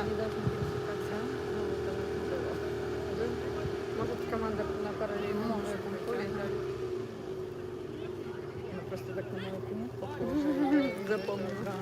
не должны пересекаться. Ну, это вот было. Да? Может, команда на параллельном в этом поле играли. Ну, просто так на мою куму похоже. я Запомнила.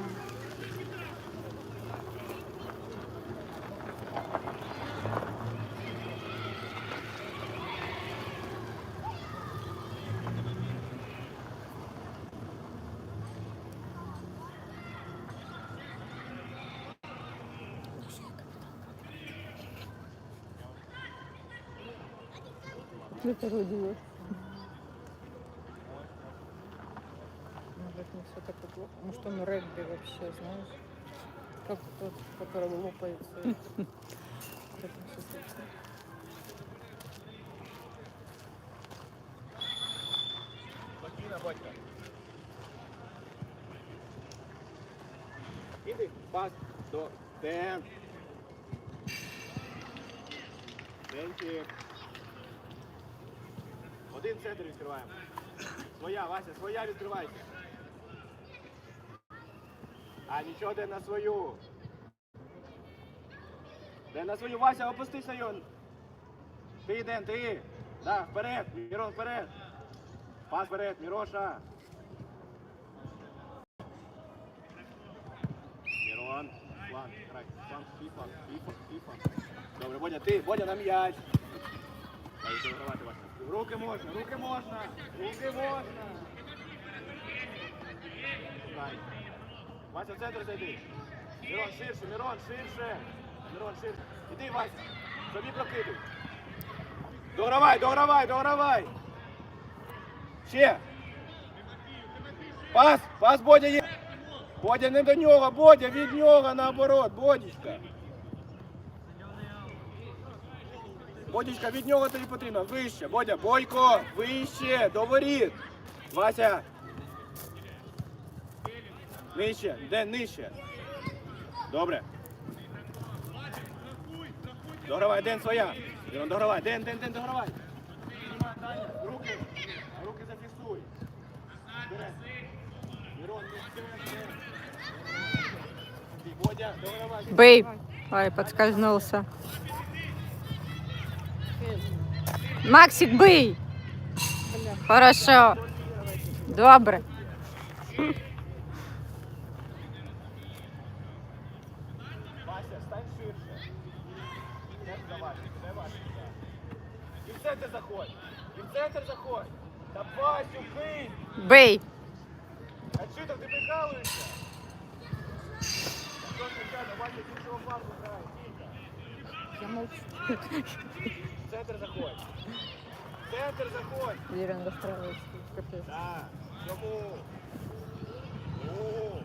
Это родилось. Может, не все так и плохо. Может, он регби вообще, знаешь? Как тот, который лопается. Спокійно, батька. Іди, пас до Ден. Денчик. Один центр відкриваємо. Своя, Вася, своя відкривайся. А нічого, Ден на свою. Ден на свою, Вася, опустися його. Ти, Ден, ти. Да, вперед, Мірон, вперед. Пас вперед, Міроша. Мірон, фланг, грай, фланг, свій фланг, свій фланг, свій фланг. Добре, Бодя, ти, Бодя на м'яч. Дай догравати вас. Руки можна, руки можна, руки можна. Дай. Вася, в центр зайди. Мірон, ширше, Мірон, ширше. Мірон, ширше. Іди, Вася, собі прокидуй. Догравай, догравай, догравай. Ще. Пас, пас Бодя є. Бодя не до нього, Бодя від нього наоборот, Бодічка. Бодічка, від нього тобі потрібно. Вище, Бодя, Бойко, вище, до воріт. Вася. Нижче, де нижче. Добре. Догравай, Ден своя. Ден, догравай, Ден, Ден, Ден, догравай. Руки, руки зафіксуй. Мирон, Бодя. Бей. Ай, подскользнулся. Максик, бей. Хорошо. Добре. Вася, стань ширше. Де давай, де Вася? І в центр заходь. І в центр заходь. Та Васю, кинь. Бей. А чи то ти прикалуєшся? Та що звичайно, Вася з Я молчу. Центр заходь. Центр заходь. Елена расстраивается. Капец. Так, чому? Ну.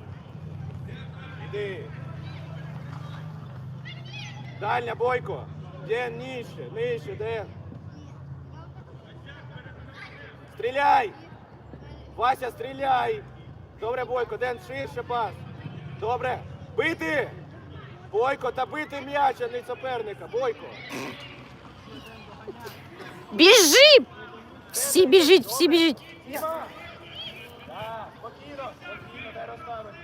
Іди. Дальня, Бойко. Ден, нижче, нижче, Ден. Стріляй! Вася, стріляй! Добре, Бойко, Ден, ширше пас. Добре. Бити! Бойко, та бити м'яч, а не суперника. Бойко. Біжи! Всі біжіть, всі біжіть. Діма! Так, спокійно, спокійно, дай розставити.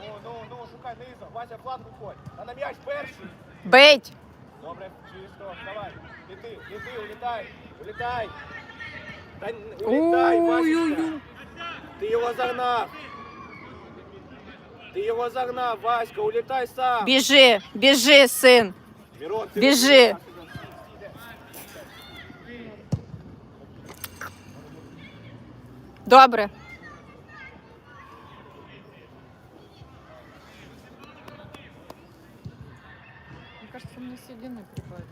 Ну, ну, ну, шукай низом. Вася, фланг виходь. А на м'яч перший. Бить. Добре, чисто, давай. Лети, лети, улітай, улітай. Та н- улітай, Васечка. Ти його загнав. Ти його загнав, Васька, улітай сам. Біжи, біжи, син. Мирон, ти Біжи. Добре. Мне кажется, мне седины прибавит.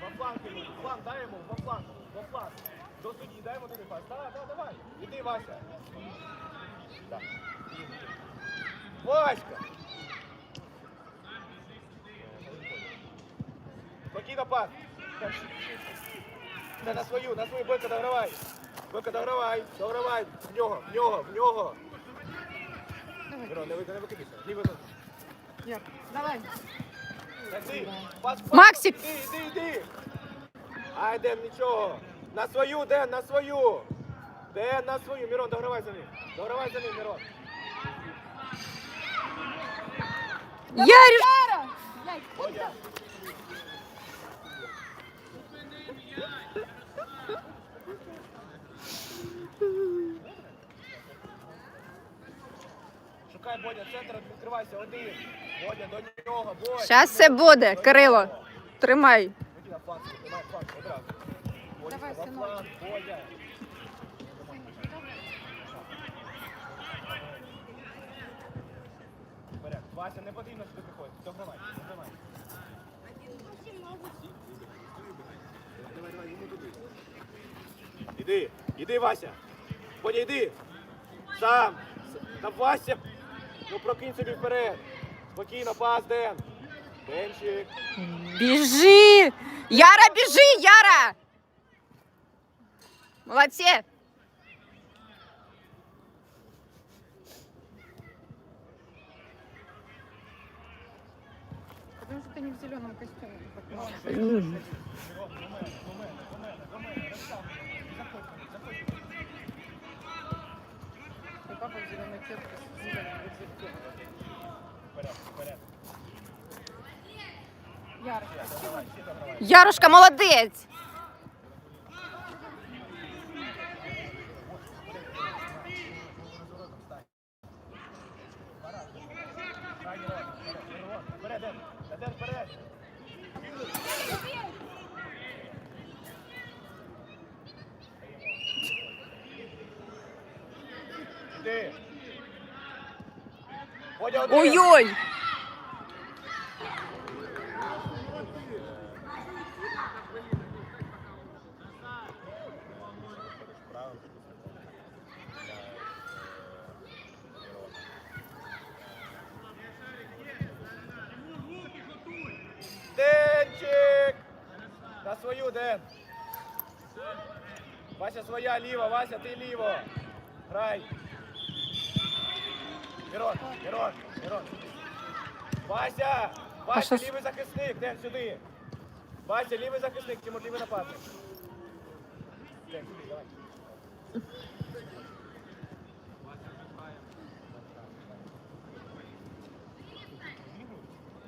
Во фланг йому, фланг, дай йому, во фланг, во фланг. До судді, дай йому туди пас. Давай, давай, давай. Іди, Вася. Васька! Спокійно, пас. Так, на свою, на свою, Бойко, догравай. Бойко, догравай, догравай. В нього, в нього, в нього. Мирон, не ви- не викидайся. Ні, Давай. Максик! Іди, іди, іди. Ай, Ден, нічого. На свою, Ден, на свою. Ден, на свою. Мирон, догравай за ним. Догравай за ним, Мирон. Ярюш! Шукай Бодя, центр, відкривайся, один. Бодя, до нього, Бодя. Щас все буде, Кирило. Тримай. Іди на фланг, тримай фланг, одразу. Бодя, Давай, на синок. фланг, Бодя. Вперед. Вася, не потрібно сюди приходити. Догравай, догравай. Давай, давай, йому туди. Іди, іди, Вася. Бодя, йди. Сам. С- Та Вася. Ну прокинь собі вперед. Спокійно, пас, Ден. Денчик. Біжи! Яра, біжи, Яра! Молодці! Потому что ты не в зеленом костюме. как мама. И папа в зеленой кепке с зеленым ветерком. Вперед, вперед. Ярко. Ярушка, молодець! Своя, ліва, Вася, ти ліво. Грай. Мирон, Мирон, Мирон. Вася! Вася, лівий захисник, Ден, сюди. Вася, лівий захисник, Тимур, лівий нападник. Ден, сюди, давай.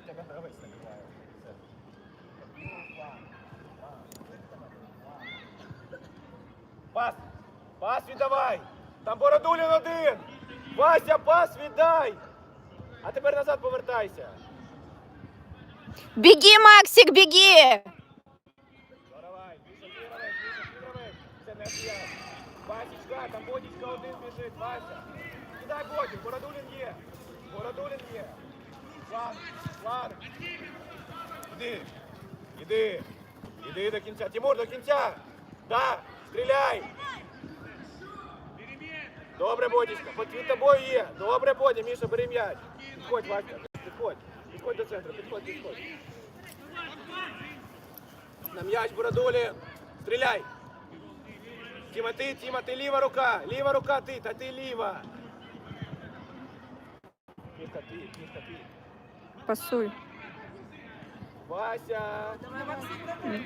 Тебе гравець набиває. Все. Пас! Пас віддавай! Там Бородулін один! Вася, пас віддай! А тепер назад повертайся. Біги, Максик, біги! Давай, гравець, Міша, ти гравець. Це не п'ять. Васічка, там Бодічка один біжить, Вася. Кидай Бодю, Бородулін є. Бородулін є. Фланг, фланг. Іди, іди. Іди до кінця. Тимур, до кінця. Да, стріляй. Добре, Бодічка, під тобою є. Добре, Бодя, Міша, бери м'яч. Підходь, Вася, підходь. Підходь до центру, підходь, підходь. На м'яч Бородулі. Стріляй. Тіма, ти, Тіма, ти ліва рука. Ліва рука ти, та ти ліва. Міха, ти, Міха, ти. Пасуй. Вася. Матьочек, як ви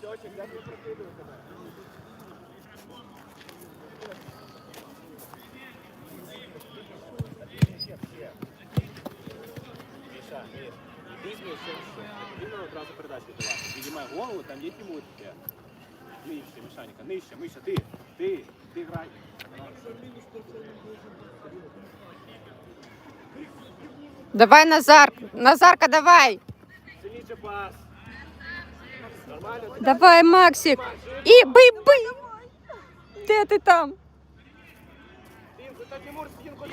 прокидуєте тебе? Ще, ще. Міша, Міш, ти зміш ще ще. Потрібно одразу передачу віддавати. Підіймай голову, там є Тимур ще. Нижче, Мішаніка, нижче, Миша, ти, ти, ти грай. Давай, Назар! Назарка, давай! Давай, Максик! І бий, бий! Де ти там?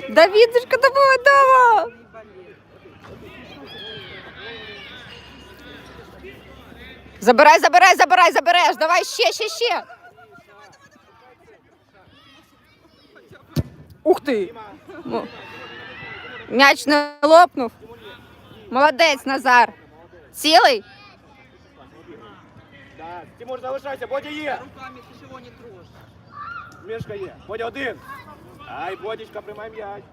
Давідушка, давай, давай! Забирай, забирай, забирай, забереш! Давай ще, ще, ще! Ух ти! М'яч не лопнув. Молодець, Назар. Цілий? Да, Тимур, залишайся, Бодя є. Мішка є. Бодя один. Ай, Бодічка, приймай м'яч.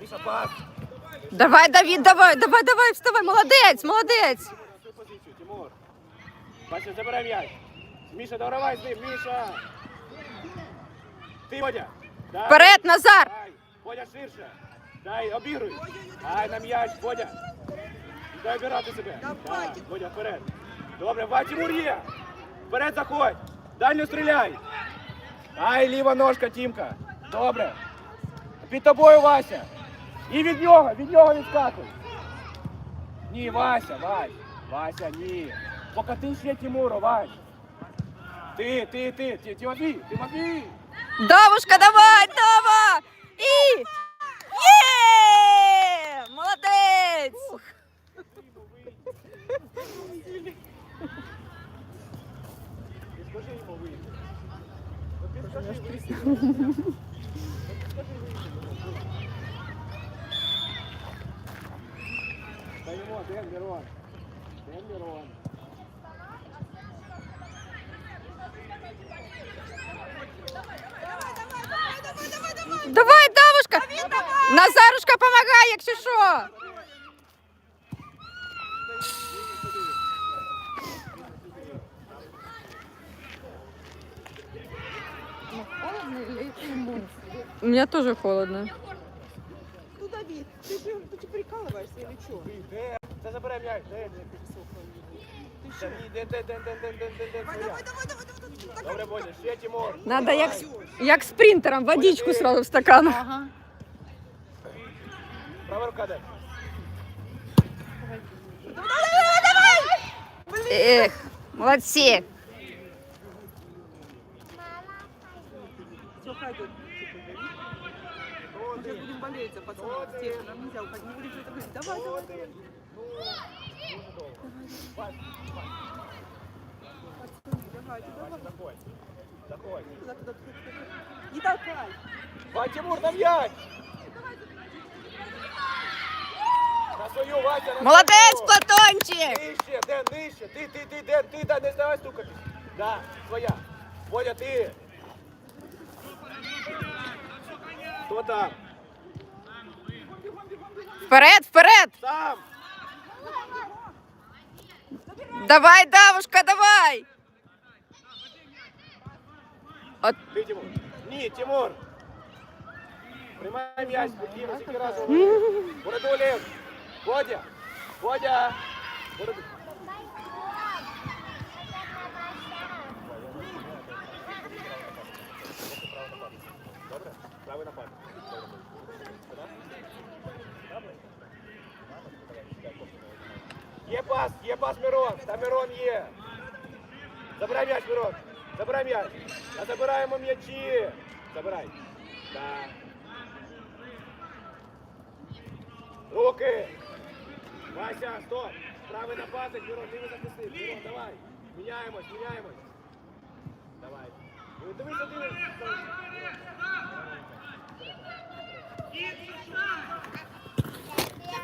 Міша, пас. Давай, Давід, давай, давай, давай, вставай, молодець, молодець. Позицію, Тимур. Бачиш, забирай м'яч. Міша, догравай з ним, Міша. Ти, Водя. Дай. Вперед, Назар. Дай. Водя ширше. Дай, обігруй. Дай на м'яч, Водя. Дай обирати себе. Так, Водя, вперед. Добре, Ва, Тимур є. Вперед заходь. Дальню стріляй. Ай, ліва ножка, Тімка. Добре. Під тобою, Вася. І від нього, від нього відскакуй. Ні, Вася, Вась. Вася, ні. Покати ще Тимуру, Вась. Ти, ти, ти, ти, Тимофій, Тимофій. Давушка, давай, Дава! І... Є! Молодець! Скажи йому вийти. Скажи вийти. Даємо, де Мирон? Де Мирон? Давай, Давушка! Назарушка, помагай, якщо що! У меня тоже холодно. Ну, Давид, ты, же- Ти прикалываешься или що? Де? забирай забере м'яч, де? Ти що? Де, де, де, де, де, де, де, де, Давай, давай, давай, давай, давай, давай. Добре, Бодя, ще Тимур. Надо як, с- як спринтером водичку сразу в стакан. Ага. Права рука де? Эх, молодцы. Пацанов. Степа, нам нельзя уходить. Не будем что-то говорить. Давай, давай, давай. Пацаны, давайте, давай. Заходь. Туда, туда, туда, туда. Не толкай. Ва, Тимур, на м'яч! На свою, Вася, на Молодець, свою! Платончик! Нижче, Ден, нижче. Ти, ти, ти, Ден, ти, да, не здавай стукати. Да, твоя. Водя, ти. Хто там? Вперед, вперед! Сам. Давай, Давушка, давай! От, Ти, Тимур. Ні, Тимур. Приймай м'яч, спокійно, скільки разів. Бородулін. Водя. Водя. Бородулін. Добре? Правий напад. Є пас, є пас Мирон, та Мирон є. Забирай м'яч, Мирон. Забирай м'яч. Та забираємо м'ячі. Забирай. Так. Руки. Вася, стоп. Правий нападник, Мирон, ти не захистив. Мирон, давай. Міняємось, міняємось. Давай. Ну, Дивися,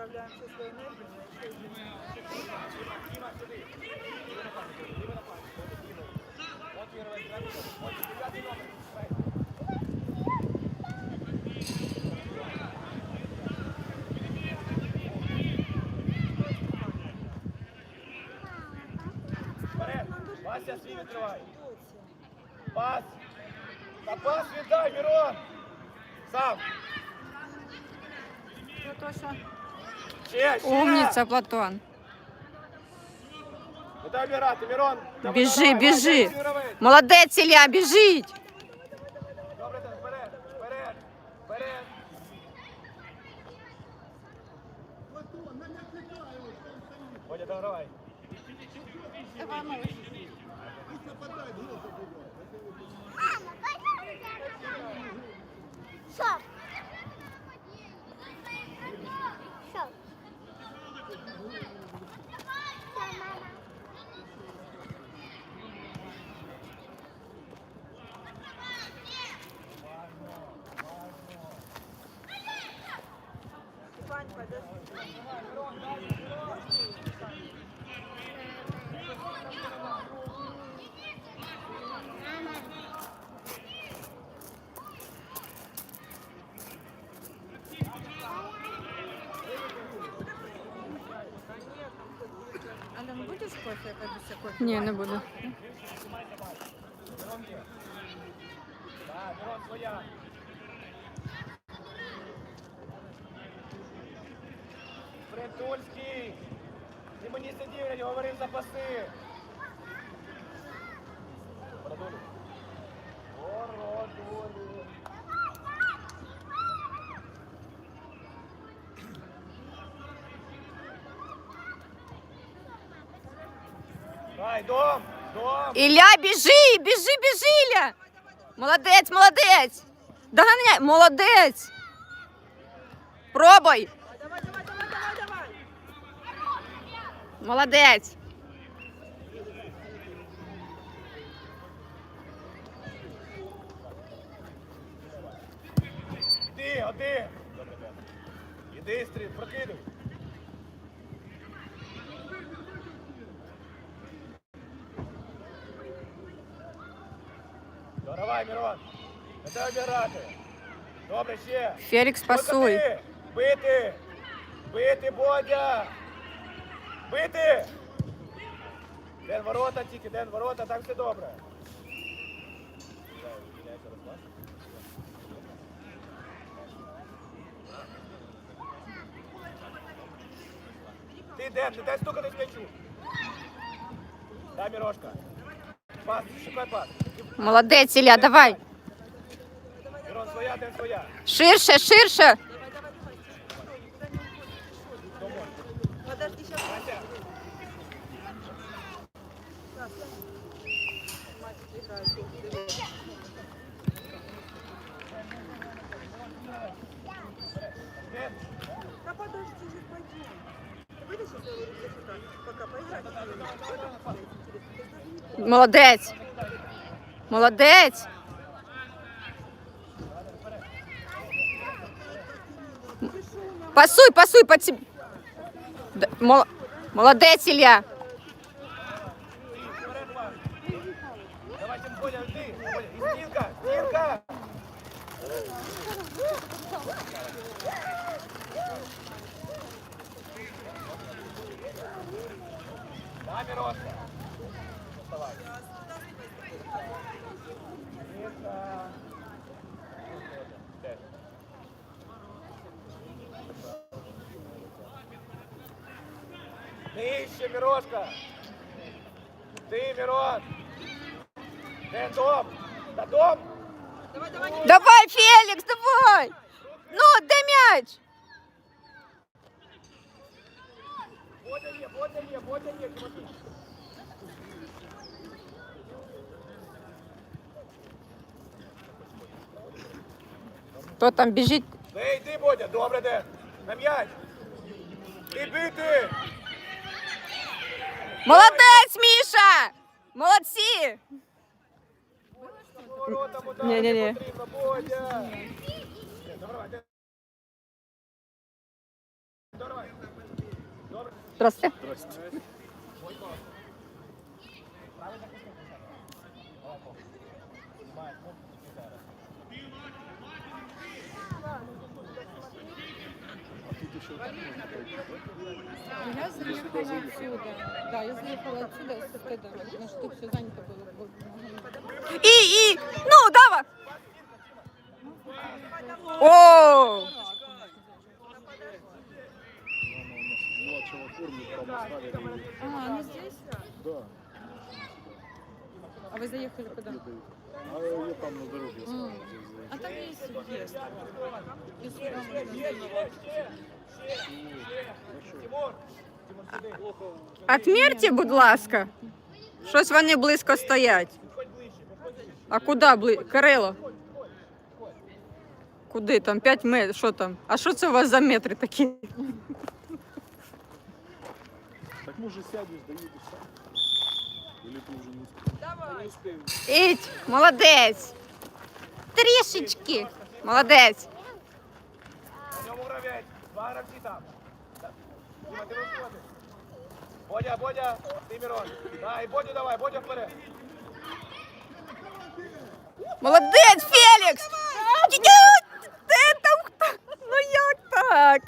Направляем всю свою энергию на еще Вперед. Вася, свій відкривай. Пас. Та пас віддай, Мирон. Сам. Ще, ще. Умница, Платон. Бежи, бежи. Молодец, Илья, бежить. Адам, будеш кофе? Я пойду себе кофе. Ні, не буду. Дай, дом, дом. Ілля, біжи, біжи, біжи, Ілля! Молодець, молодець! Доганяй, молодець! Пробуй! Давай, давай, давай, давай, давай. Молодець! Іди, один. Іди, стрій, прокидуй. Не треба обіграти. Добре, ще. Фелікс, пасуй. Бити! Бити! Бити, Бодя! Бити! Ден ворота тільки, ден ворота, так все добре. Ти Ден, не дай стукати з м'ячу. Дай, Мірошка. Пас, шукай пас. Молодець, Ілля, давай! Ширше, ширше! Подожди, сейчас. Ден, Да подожди, сейчас пойдем. Ты вытащишь его руки сюда, пока поиграть. Молодець! Молодець! Пасуй, пасуй по тебе. Молодець, Ілля! Давайте, Бодя, йди. Нижче, Мирошка. Ти, Мирон. Де дом? Та дом? Давай, Фелікс, давай! Ну, де м'яч? Бодя є, Бодя є, Бодя є, Тимофій. Хто там біжить? Не йди, Бодя, добре де. На м'яч. І бити. Молодець, Міша! Молодці! Воротам удар Ні-ні-ні. не потрібно, Я заехала отсюда. Да, я заехала отсюда с стыда. На что все занято было. І, і, ну, давай! О! оставили. А, она здесь? Да, А вы заехали куда? дают. А я там на дороге оставил. М. А там есть въезд. И сюда можно Ще, заехать. ще, ще, ще. Тимур. Тимур, сюди. Отмірте, будь ласка. Щось вони близько стоять. Підходь ближче, підходь ближче. А куди близько? Кирило? Куди там? 5 метрів? Що там? А що це у вас за метри такі? Так может сядешь, доедешь сам. Или ты уже не успеешь? Давай. Іть, молодець. Трішечки. Молодець. Бодя, Бодя, ти Мирон. Да, і Бодю давай, Бодя вперед. Молодець, Фелікс! Ти там хто? Ну як так?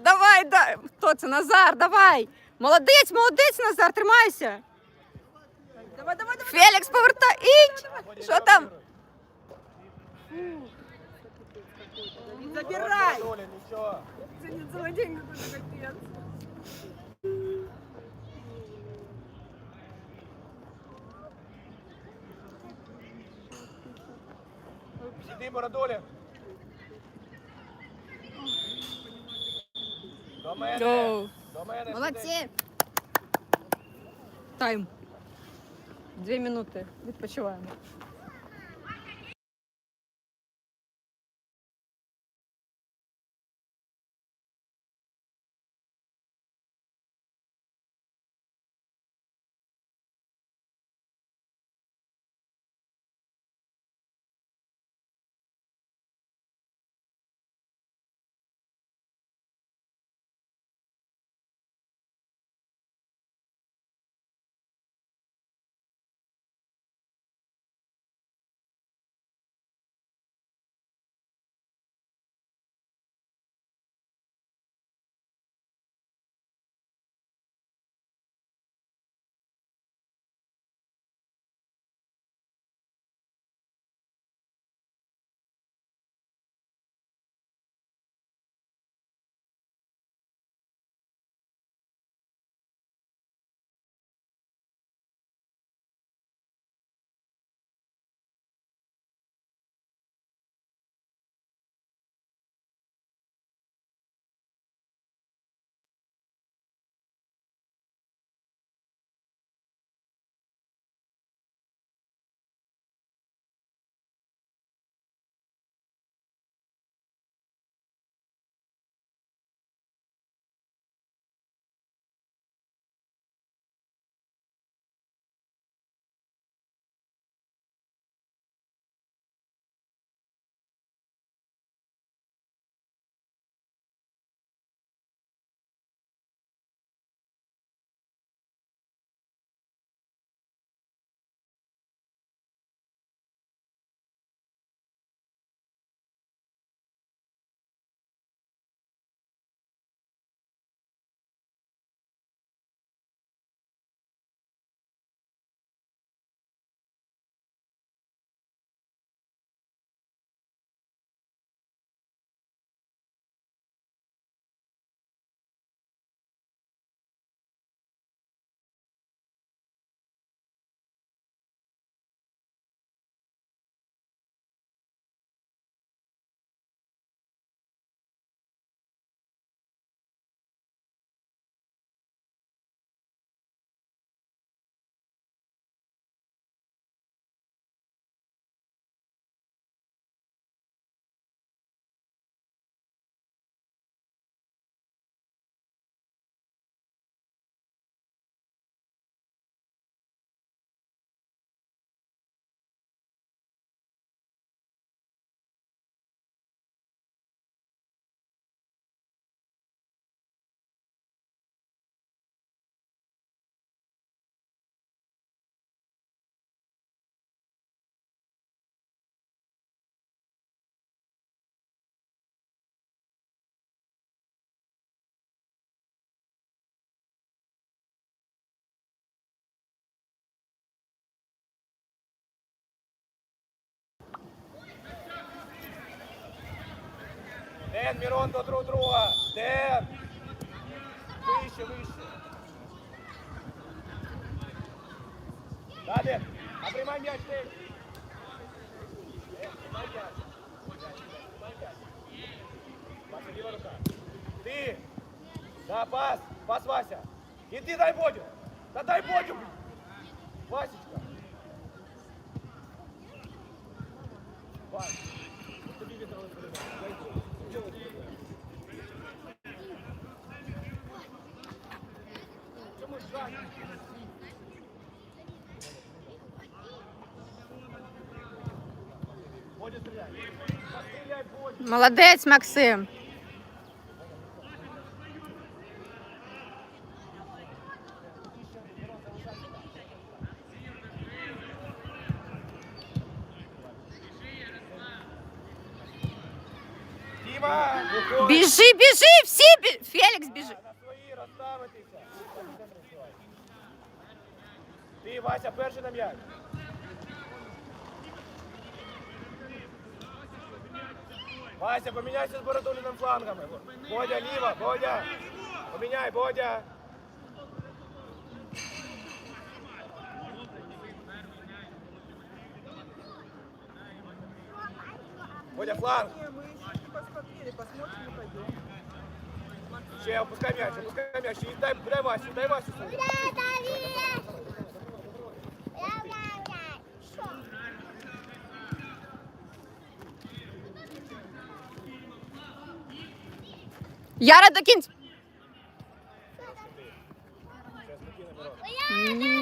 Давай, да. Хто це? Назар, давай! Молодець, молодець, Назар, тримайся! Давай, давай, давай. Фелікс, повертай! Іть! Що там? Забирай. Доля, нічого. Це не целый день какой-то капец. Сиди, Бородоля. До мене. Гоу. До мене. сиди. Молодці! Тайм. Дві минути. Відпочиваємо. Ден, Мирон до друг друга. Ден. Вище, вище. Да, Ден. А приймай м'яч, Ден. Ден, приймай м'яч. Приймай м'яч. Вася, ліва рука. Ти. Да, пас. Пас, Вася. Іди дай Бодю. Да дай Бодю. Васечка. Молодець, Максим. Біжи, біжи, всі бі Фелікс біжи. Ти, Вася, перший на м'яч. Вася, поміняйся з Бородуліним флангами. Бодя, ліва, Бодя. Поміняй, Бодя. Бодя, фланг. Не, мы еще не посмотрели, посмотрим и пойдем. Ще опускай м'яч, опускай м'яч. І дай, дай Васю, дай Васю. свою. Яра до кінця.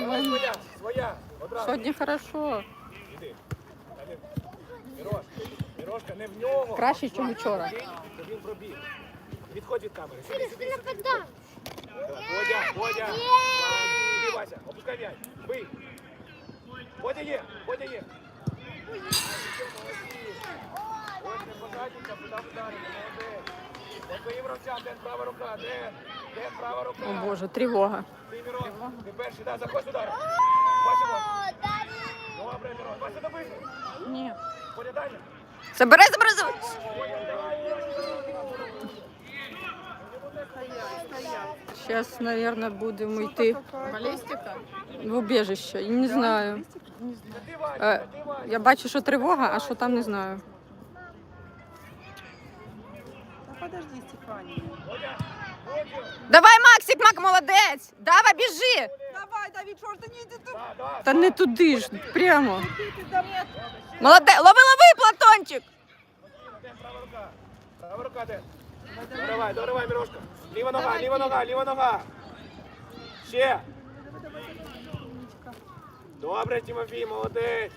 Давай своя, своя. Одразу. Сьогодні хорошо. Іди. Та не- Мірош, Мірошка, не в нього. Краще, ніж вчора. Щоб він пробіг. Відходь від камери. Сюди, сюди, сюди. Бодя, Бодя. Іди, Вася, опускай м'яч. Бий. Бодя є, Бодя є. Ось не позадника, куди О Боже, тривога. Мирон, ти перший, да, заходь. Бачимо. Добре, Мирон, Вася, добий. Ні. Бодя, далі. Забери, забери, забери. Сейчас, наверное, йти Баллистика? в убежище. Не знаю. Е, я бачу, що тривога, а що там не знаю. подожди, Стефания. Бодя, Бодя. Давай, Максик, Мак, молодець! Давай, біжи! Давай, Давид, что ж ты не иди тут? Да, да, Та не туди ж, прямо. Ты, ты, да нет. Молодець, лови, лови, Платончик! Де права рука? Права рука де? Доривай, доривай, Мирошка. Ліва нога, ліва нога, ліва нога. Ще. Добре, Тимофій, молодець.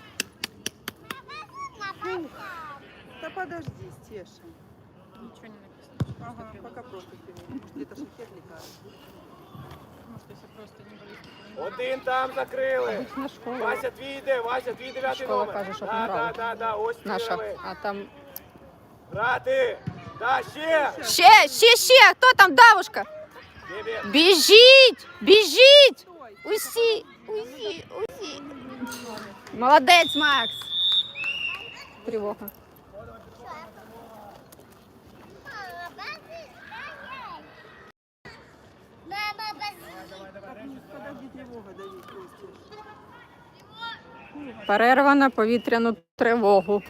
Да подожди, Стеша. Ничего не написано. Ага, пока просто ты Может, где-то шахет летает. Может, если просто не баллистика. Один там закрили. На школу. Вася, твій йде, Вася, твій дев'ятий Школа номер. каже, щоб да, грали. да, да, да, ось Наша. стріли. А там. Грати. Да, ще. Ще, ще, ще! Хто там, Давушка? Бібі. Біжіть! Біжіть! Стой. Усі! Усі! Усі! Молодець, Макс! Тривога. Перерва на повітряну тривогу.